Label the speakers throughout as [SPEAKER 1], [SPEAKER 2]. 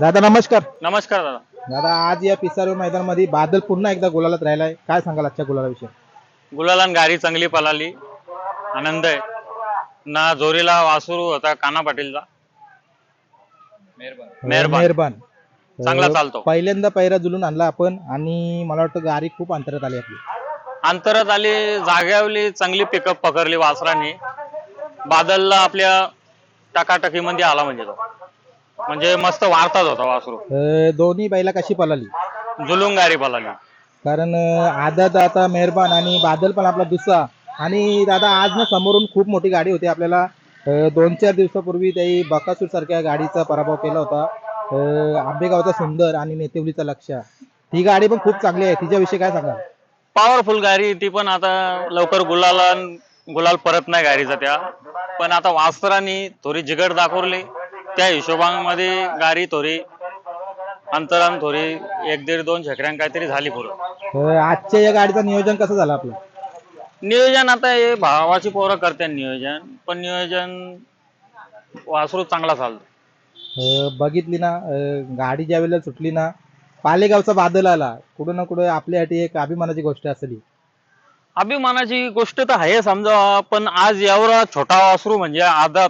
[SPEAKER 1] दादा नमस्कार.
[SPEAKER 2] नमस्कार दादा.
[SPEAKER 1] दादा आज या पिसारो मैदानामध्ये बादल पुन्हा एकदा गुलालात राहिलाय. काय सांगाल आजच्या गुलालाविषयी?
[SPEAKER 2] गुलालान गाडी चांगली पळाली. आनंद आहे. ना जोरीला वासरू होता काना पाटीलचा. मेहरबान.
[SPEAKER 1] मेहरबान.
[SPEAKER 2] चांगला चालतो.
[SPEAKER 1] पहिल्यांदा पैरा जुलून आणला आपण आणि मला वाटतं गाडी खूप अंतरात आली आपली.
[SPEAKER 2] अंतरात आली जाग्यावली चांगली पिकअप पकडली वासराने. बादलला आपल्या टाकाटकीमध्ये आला म्हणजे तो. म्हणजे मस्त वार्ताच होता वासरू.
[SPEAKER 1] अं, दोन्ही बैला कशी पळाली?
[SPEAKER 2] जुलून गाडी पळाली.
[SPEAKER 1] कारण अं, आदत आता मेहरबान आणि बादल पण आपला दुसरा. आणि दादा आज ना समोरून खूप मोठी गाडी होती आपल्याला. अं, दोन चार दिवसापूर्वी त्याही बकासूर सारख्या गाडीचा पराभव केला होता. अं, आंबेगावचा सुंदर आणि नेतेवलीचा लक्ष ही गाडी पण खूप चांगली आहे. तिच्याविषयी काय सांगाल?
[SPEAKER 2] पॉवरफुल गाडी. ती पण आता लवकर गुलाला गुलाल परत नाही गाडीचा त्या. पण आता वास्त्रांनी थोडी जिगड दाखवली. त्या हिशोबामध्ये गाडी थोडी अंतरान थोडी एक दीड दोन छकड्यां काहीतरी झाली पुढं
[SPEAKER 1] अं, आजच्या या गाडीचं नियोजन कसं झालं आपलं?
[SPEAKER 2] नियोजन आता हे भावाची पोरं करते नियोजन पण नियोजन वासरू चांगला चालतो.
[SPEAKER 1] अं, बघितली ना अं, गाडी ज्या वेळेला सुटली ना पालेगावचा बादल आला. कुठं ना कुठं आपल्यासाठी एक अभिमानाची गोष्ट असली.
[SPEAKER 2] अभिमानाची गोष्ट तर आहे समजा पण आज एवढा छोटा वासरू म्हणजे आदात.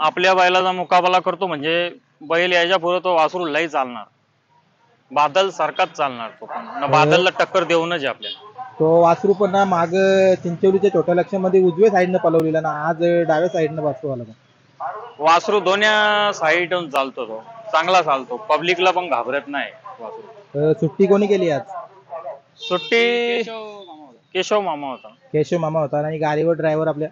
[SPEAKER 2] आपल्या बैलाचा मुकाबला करतो म्हणजे बैल याच्यापुढे तो वासरू लई चालणार. बादल सारखाच चालणार तो पण. न बादलला टक्कर देऊनच आहे आपल्याला.
[SPEAKER 1] तो वासरू पण ना माग चिंचवलीच्या छोट्या लक्षामध्ये उजव्या साईडनं पलवलेला ना आज डाव्या साईडनं वासरू आला
[SPEAKER 2] वासरू दोन्ही साईडून चालतो तो. चांगला चालतो. पब्लिकला पण घाबरत नाही वासरू.
[SPEAKER 1] अं, सुट्टी कोणी केली आज?
[SPEAKER 2] सुट्टी केशव मामा होता.
[SPEAKER 1] केशव मामा होता आणि गाडीवर ड्रायव्हर आपल्या?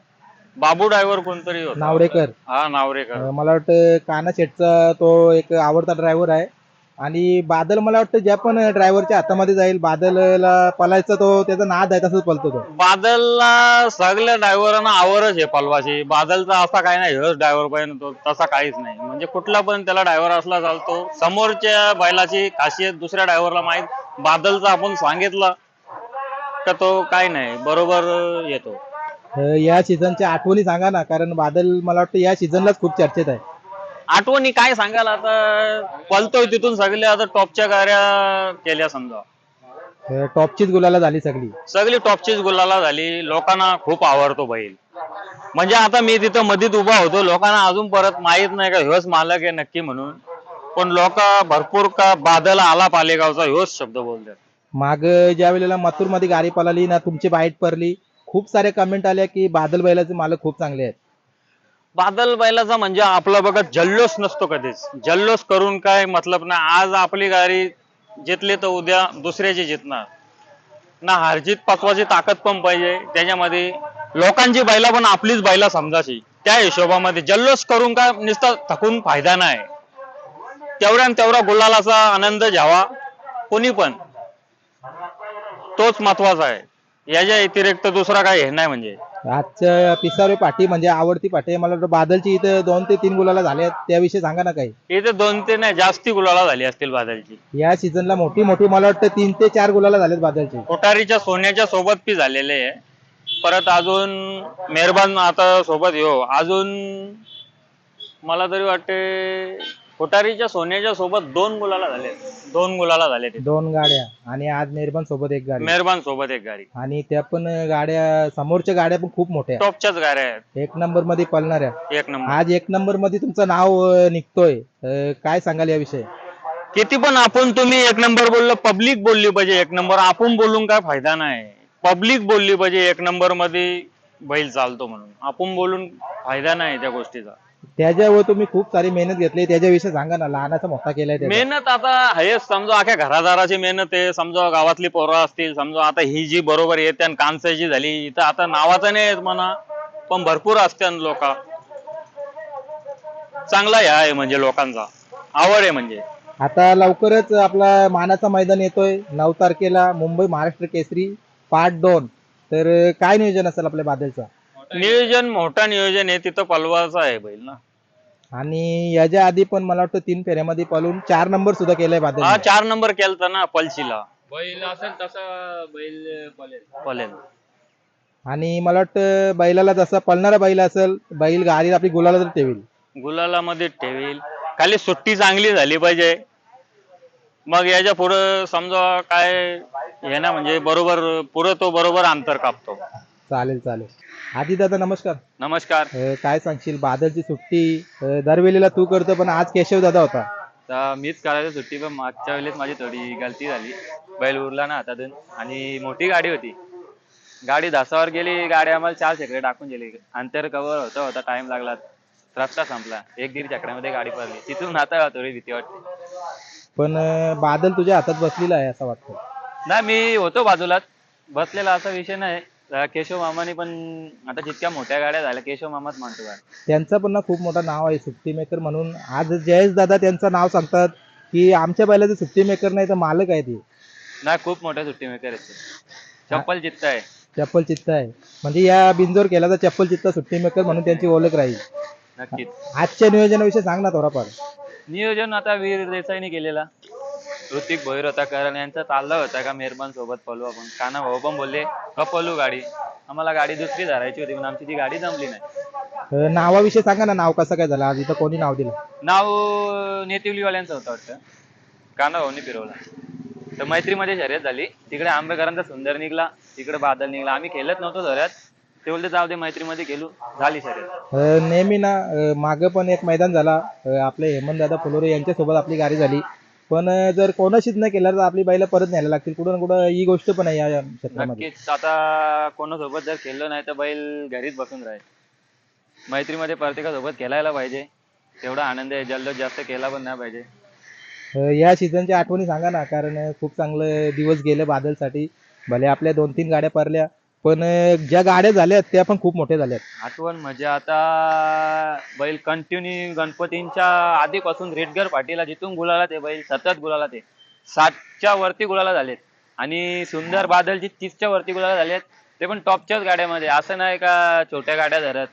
[SPEAKER 2] बाबू ड्रायव्हर कोणतरी होता.
[SPEAKER 1] नावडेकर
[SPEAKER 2] हा नावरेकर.
[SPEAKER 1] अं, मला वाटतं काना शेटचा तो एक आवडता ड्रायव्हर आहे. आणि बादल मला वाटतं ज्या पण ड्रायव्हरच्या हातामध्ये जाईल बादलला पलायचा तो त्याचा नाद आहे तसंच पलतो तो.
[SPEAKER 2] बादलला सगळ्या ड्रायव्हरांना आवडच आहे पलवाची बादलचा असा काही नाही हेच ड्रायव्हर पाहिजे तो तसा काहीच नाही. म्हणजे कुठला पण त्याला ड्रायव्हर असला चालतो. समोरच्या बैलाची खासियत दुसऱ्या ड्रायव्हरला माहीत. बादलचा आपण सांगितलं का तो काय नाही. बरोबर येतो.
[SPEAKER 1] या सीझनच्या आठवणी सांगा ना कारण बादल मला वाटतं या सीझनलाच खूप चर्चेत आहे.
[SPEAKER 2] आठवणी काय सांगाल आता? पलतोय तिथून सगळ्या आता टॉपच्या गाड्या केल्या समजा.
[SPEAKER 1] अं, टॉपचीच गुलाला झाली सगळी.
[SPEAKER 2] सगळी टॉपचीच गुलाला झाली. लोकांना खूप आवडतो बैल. म्हणजे आता मी तिथं मधीत उभा होतो. लोकांना अजून परत माहीत नाही का ह्योच मालक आहे नक्की म्हणून. पण लोक भरपूर का बादल आला पालेगावचा ह्योच शब्द बोलतात.
[SPEAKER 1] माग ज्या वेळेला मथुरमध्ये गाडी पळाली ना तुमची बाईट पडली खूप सारे कमेंट आल्या की बादल बैलाचे मालक खूप चांगले आहेत.
[SPEAKER 2] बादल बैलाचा म्हणजे आपला बघा जल्लोष नसतो कधीच. जल्लोष करून काय मतलब नाही. आज आपली गाडी जितली तर उद्या दुसऱ्याची जितणार. ना हारजीत पचवाची ताकद पण पाहिजे. त्याच्यामध्ये लोकांची बैला पण आपलीच बैला समजायची. त्या हिशोबामध्ये जल्लोष करून काय नुसता थकून फायदा नाही. तेवढ्या तेवढा गुलालाचा आनंद घ्यावा. कोणी पण. तोच महत्त्वाचा आहे. याच्या व्यतिरिक्त दुसरा काही हे नाही म्हणजे?
[SPEAKER 1] आजच्या पिसारे पाठी म्हणजे आवडती पाठी आहे. मला वाटतं बादलची इथं दोन ते तीन गुलाला झाले आहेत. त्याविषयी सांगा ना काही.
[SPEAKER 2] इथे दोन ते नाही जास्ती गुलाला झाली असतील बादलची.
[SPEAKER 1] या सीझनला मोठी मोठी मला वाटतं तीन ते चार गुलाला झालेत बादलची.
[SPEAKER 2] कोठारीच्या सोन्याच्या सोबत पी झालेले आहे. परत अजून मेहरबान आता सोबत येऊ अजून मला तरी वाटते कोठारीच्या सोन्याच्या सोबत दोन गुलाला झाले. दोन गुलाला झाले ते.
[SPEAKER 1] दोन गाड्या आणि आज मेहरबान सोबत एक गाडी.
[SPEAKER 2] मेहरबान सोबत एक गाडी.
[SPEAKER 1] आणि त्या पण गाड्या समोरच्या गाड्या पण खूप मोठ्या.
[SPEAKER 2] टॉपच्याच गाड्या आहेत.
[SPEAKER 1] एक नंबरमध्ये पळणाऱ्या.
[SPEAKER 2] एक नंबर.
[SPEAKER 1] आज एक नंबरमध्ये तुमचं नाव अं, निघतोय. अं, काय सांगाल याविषयी?
[SPEAKER 2] किती पण आपण तुम्ही एक नंबर बोललं पब्लिक बोलली पाहिजे एक नंबर. आपण बोलून काय फायदा नाही. पब्लिक बोलली पाहिजे एक नंबरमध्ये बैल चालतो म्हणून. आपण बोलून फायदा नाही त्या गोष्टीचा.
[SPEAKER 1] त्याच्यावर तुम्ही खूप सारी मेहनत घेतली. त्याच्याविषयी सांगा ना लहानाचा मोठा केलाय त्याचा.
[SPEAKER 2] मेहनत आता हेच समजा अख्या घरादाराची मेहनत आहे. समजा गावातली पोरं असतील समजा आता ही जी बरोबर येते आणि कांसाची झाली इथं आता नावाचं नाही येत म्हणा पण भरपूर असते लोक. चांगला ह्या आहे म्हणजे लोकांचा. आवड आहे म्हणजे.
[SPEAKER 1] आता लवकरच आपला मानाचा मैदान येतोय. नऊ तारखेला मुंबई महाराष्ट्र केसरी पार्ट दोन. तर काय नियोजन असेल आपल्या बादलचा?
[SPEAKER 2] नियोजन मोठा नियोजन आहे तिथं पलवाचा आहे बैल ना.
[SPEAKER 1] आणि याच्या आधी पण मला वाटतं तीन फेऱ्यामध्ये पळून चार नंबर सुद्धा केलाय बादल
[SPEAKER 2] हा चार नंबर केलता ना पलशीला
[SPEAKER 3] बैल असेल तसा बैल पळेल.
[SPEAKER 2] पलेल
[SPEAKER 1] आणि मला वाटतं बैलाला जसा पळणारा बैल असेल बैल गाडी आपली गुलाला तर ठेवील.
[SPEAKER 2] गुलाला मध्ये ठेवील. खाली सुट्टी चांगली झाली पाहिजे. मग याच्या पुढं समजा काय हे ना म्हणजे बरोबर पुढं तो बरोबर अंतर कापतो.
[SPEAKER 1] चालेल चालेल. आधी दादा नमस्कार.
[SPEAKER 2] नमस्कार.
[SPEAKER 1] अ, काय सांगशील? बादलची सुट्टी अ, दरवेळेला तू करतो पण आज केशव दादा होता.
[SPEAKER 4] तर मीच करायचं सुट्टी पण मागच्या वेळेस माझी थोडी गलती झाली. बैल उरला ना हातातून आणि मोठी गाडी होती. गाडी धासावर गेली गाडी आम्हाला चार चक्रे टाकून गेली. अंतर कव्हर होता होता टाइम लागला. रस्ता संपला. एक दीड चक्रामध्ये गाडी पडली. तिथून आता थोडी भीती वाटते.
[SPEAKER 1] पण अ, बादल तुझ्या हातात बसलेला आहे असं वाटतं?
[SPEAKER 4] नाही मी होतो बाजूलाच. बसलेला असा विषय नाही. केशव मामाने पण आता जितक्या मोठ्या गाड्या झाल्या केशव मामाच मानतो गाडी
[SPEAKER 1] त्यांचं पण ना खूप मोठं नाव आहे सुट्टी मेकर म्हणून. आज जयेश दादा त्यांचं नाव सांगतात की आमच्या बैलाचे सुट्टी मेकर नाही तर मालक आहे ते.
[SPEAKER 4] नाही खूप मोठ्या सुट्टी मेकर आहेत ते. चप्पल जित्त आहे.
[SPEAKER 1] चप्पल चित्त आहे. म्हणजे या बिंजोर केला तर चप्पल चित्त सुट्टी मेकर म्हणून त्यांची ओळख राहील.
[SPEAKER 4] नक्कीच.
[SPEAKER 1] आजच्या नियोजनाविषयी सांग ना थोडाफार.
[SPEAKER 4] नियोजन आता वीर देसाईने केलेला. ऋतिक भोईर होता कारण यांचा चालला होता का मेहरबान सोबत पळू आपण काना भाऊ पण बोलले का पळू गाडी. आम्हाला गाडी दुसरी धरायची होती पण आमची ती गाडी जमली नाही.
[SPEAKER 1] अ, नावाविषयी सांगा ना नाव कसं काय झालं? आज इथं कोणी नाव दिलं?
[SPEAKER 4] नाव नेतिवलीवाल्यांचं होतं वाटतं. काना भाऊनी फिरवला. तर मैत्रीमध्ये शर्यत झाली. तिकडे आंबेकरांचा सुंदर निघला. तिकडे बादल निघला. आम्ही खेळत नव्हतो धऱ्यात ते बोलते जाऊ दे मैत्रीमध्ये गेलो. झाली शर्यत.
[SPEAKER 1] अ, नेहमी ना मागं पण एक मैदान झाला. अ, आपले हेमंत दादा फुलोरे यांच्यासोबत आपली गाडी झाली. पण जर कोणाशीच नाही केलं तर आपली बैला परत न्यायला लागतील. कुठं ना कुठं ही गोष्ट पण आहे या क्षेत्रामध्ये.
[SPEAKER 4] नक्कीच. आता कोणासोबत जर खेळलो नाही तर बैल घरीच बसून राहील. मैत्रीमध्ये प्रत्येकासोबत खेळायला पाहिजे. तेवढा आनंद आहे. जल्लोष जास्त केला पण नाही पाहिजे.
[SPEAKER 1] अ, या सीझनच्या आठवणी सांगा ना कारण खूप चांगलं दिवस गेले बादलसाठी. भले आपल्या दोन तीन गाड्या पडल्या पण ज्या गाड्या झाल्यात त्या पण खूप मोठ्या झाल्यात.
[SPEAKER 4] आठवण म्हणजे आता बैल कंटिन्यू गणपतींच्या आधीपासून रेडगर पाटीला जिथून गुलाला ते बैल सतत गुलाला ते. सातच्या वरती गुलाला झालेत. आणि सुंदर बादलची तीसच्या वरती गुलाला झालेत. ते पण टॉपच्याच गाड्यामध्ये. असं नाही का छोट्या गाड्या धरत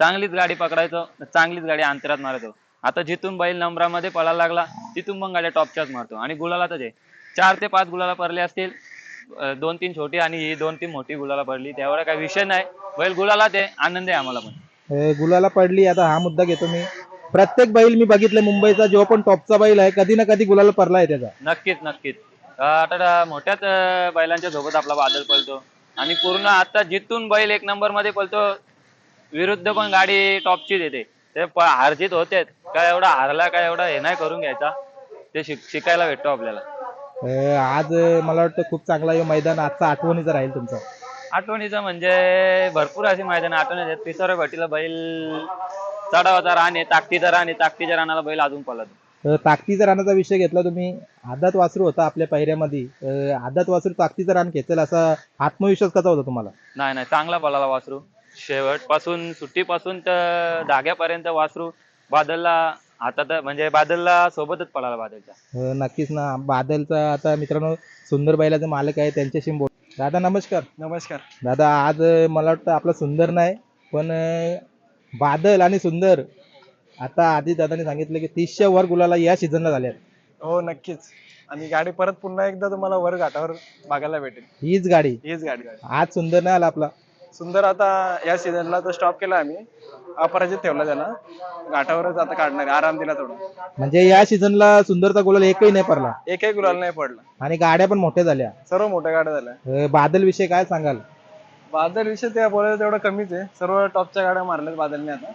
[SPEAKER 4] चांगलीच गाडी पकडायचो चांगलीच गाडी अंतरात मारतो आता जिथून बैल नंबरामध्ये पळायला लागला तिथून पण गाड्या टॉपच्याच मारतो. आणि गुलालातच आहे. चार ते पाच गुलाला पडले असतील दोन तीन छोटी आणि ही दोन तीन मोठी गुलाला पडली. त्यावर काही विषय नाही. बैल गुलालात आहे आनंद आहे आम्हाला पण.
[SPEAKER 1] अ, गुलाला पडली. आता हा मुद्दा घेतो मी. प्रत्येक बैल मी बघितलं मुंबईचा जो पण टॉपचा बैल आहे कधी ना कधी गुलाला पडला आहे त्याचा.
[SPEAKER 4] नक्कीच नक्कीच. अं, आता मोठ्याच अं, बैलांच्या सोबत आपला बादल पळतो आणि पूर्ण आता जिथून बैल एक नंबरमध्ये पळतो विरुद्ध पण गाडी टॉपची देते. ते प- हारजीत होतेच. काय एवढा हारला काय एवढा हे नाही करून घ्यायचा. ते शिक शिकायला भेटतो आपल्याला.
[SPEAKER 1] आज मला वाटतं खूप चांगला हे मैदान आजचा आठवणीचा राहील तुमचा.
[SPEAKER 4] आठवणीचं म्हणजे भरपूर अशी मैदान आठवण पिसोरा भाटीला बैल चढावाचा रान आहे ताकदीचा रान आहे ताकदीच्या रानाला बैल अजून पळतो
[SPEAKER 1] अ, ताकदीचा रानाचा विषय घेतला तुम्ही. आदात वासरू होता आपल्या पायऱ्यामध्ये. अ, आदात वासरू ताकदीचा रान घेतलेल असा आत्मविश्वास कसा होता तुम्हाला?
[SPEAKER 4] नाही नाही चांगला पळाला वासरू. शेवटपासून सुट्टीपासून तर धाग्यापर्यंत वासरू. बादलला हातात म्हणजे बादलला सोबतच पळाला बादलच्या
[SPEAKER 1] अ, नक्कीच ना. बादलचा आता मित्रांनो सुंदर बैलाचे मालक आहे त्यांच्याशी बोल. दादा नमस्कार.
[SPEAKER 5] नमस्कार.
[SPEAKER 1] दादा आज अ, मला वाटतं आपला सुंदर नाही पण अ, बादल आणि सुंदर आता आधी दादाने सांगितलं की तीसच्या वर गुलाला या सीझनला झाल्यात.
[SPEAKER 5] हो नक्कीच. आणि गाडी परत पुन्हा एकदा तुम्हाला वर घाटावर बघायला भेटेल.
[SPEAKER 1] हीच गाडी.
[SPEAKER 5] हीच गाडी.
[SPEAKER 1] आज सुंदर नाही आला आपला.
[SPEAKER 5] सुंदर आता या सीझनला तर स्टॉप केला आम्ही. अपराजित ठेवला त्याला. घाटावरच आता काढणार आहे. आराम दिला थोडा
[SPEAKER 1] म्हणजे या सीझनला सुंदरचा गुलाल एकही नाही पडला.
[SPEAKER 5] एकही गुलाल नाही पडला.
[SPEAKER 1] आणि गाड्या पण मोठ्या झाल्या.
[SPEAKER 5] सर्व मोठ्या गाड्या झाल्या.
[SPEAKER 1] अ, बादल विषय काय सांगाल?
[SPEAKER 5] बादल विषय ते बोलायला तेवढं कमीच आहे. सर्व टॉपच्या गाड्या मारल्यात बादलने आता.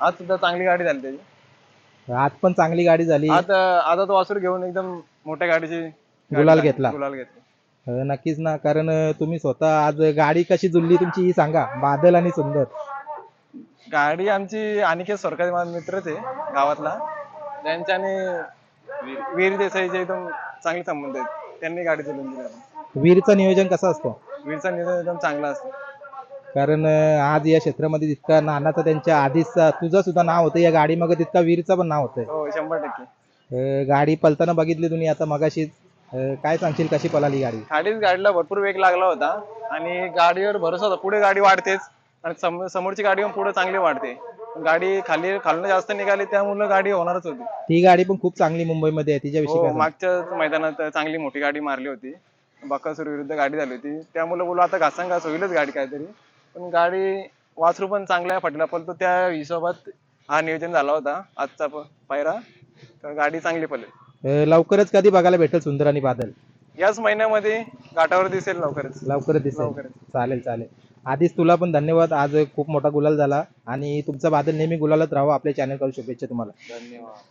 [SPEAKER 5] आज सुद्धा चांगली गाडी झाली त्याची.
[SPEAKER 1] आज पण चांगली गाडी झाली.
[SPEAKER 5] आता आता तो वासरू घेऊन एकदम मोठ्या गाडीची गाडी
[SPEAKER 1] गुलाल. घेतला.
[SPEAKER 5] गुलाल घेतला.
[SPEAKER 1] नक्कीच ना कारण तुम्ही स्वतः आज गाडी कशी जुळली तुमची ही सांगा बादल आणि सुंदर.
[SPEAKER 5] गाडी आमची अनिकेत सरकारी माझा मित्रच आहे गावातला. त्यांच्या आणि वीर- देसाईचे एकदम चांगले संबंध आहेत. त्यांनी गाडी चालवून दिली आम्हाला.
[SPEAKER 1] वीरचं नियोजन कसं असतं?
[SPEAKER 5] वीरचा नियोजन एकदम चांगला असतो.
[SPEAKER 1] कारण अ, आज या क्षेत्रामध्ये तितका नानाचा त्यांच्या आधीचा तुझं सुद्धा नाव होतं या गाडी मग तितका वीरचं पण नाव होतं
[SPEAKER 5] हो शंभर टक्के.
[SPEAKER 1] गाडी पलताना बघितली तुम्ही आता मगाशीच. अ, काय सांगशील कशी पळाली गाडी?
[SPEAKER 5] खालीच गाडीला भरपूर वेग लागला होता आणि गाडीवर भरोसा होता. पुढे गाडी वाढतेच आणि सम- समोरची गाडी पण पुढे चांगली वाढते. गाडी खाली खालनं जास्त निघाली त्यामुळे गाडी होणारच होती.
[SPEAKER 1] ती गाडी पण खूप चांगली मुंबईमध्ये आहे तिच्याविषयी
[SPEAKER 5] हो
[SPEAKER 1] सांगशील?
[SPEAKER 5] मागच्या मैदानात चांगली मोठी गाडी मारली होती. बकासूर विरुद्ध गाडी झाली होती. त्यामुळे बोलू आता घासांघास होईलच गाडी काहीतरी. पण गाडी वासरू पण चांगल्या फाटीला पडतो त्या हिशोबात हा नियोजन झाला होता. आजचा प- पायरा. तर गाडी चांगली पडेल
[SPEAKER 1] लवकरच कधी बघायला भेटेल सुंदर आणि बादल?
[SPEAKER 5] याच महिन्यामध्ये घाटावर दिसेल लवकरच.
[SPEAKER 1] लवकरच दिसेल.
[SPEAKER 5] लवकरच.
[SPEAKER 1] चालेल चालेल. आधीच तुला पण धन्यवाद. आज खूप मोठा गुलाल झाला. आणि तुमचा बादल नेहमी गुलालत राहावा. आपल्या चॅनलकडून शुभेच्छा तुम्हाला.
[SPEAKER 5] धन्यवाद.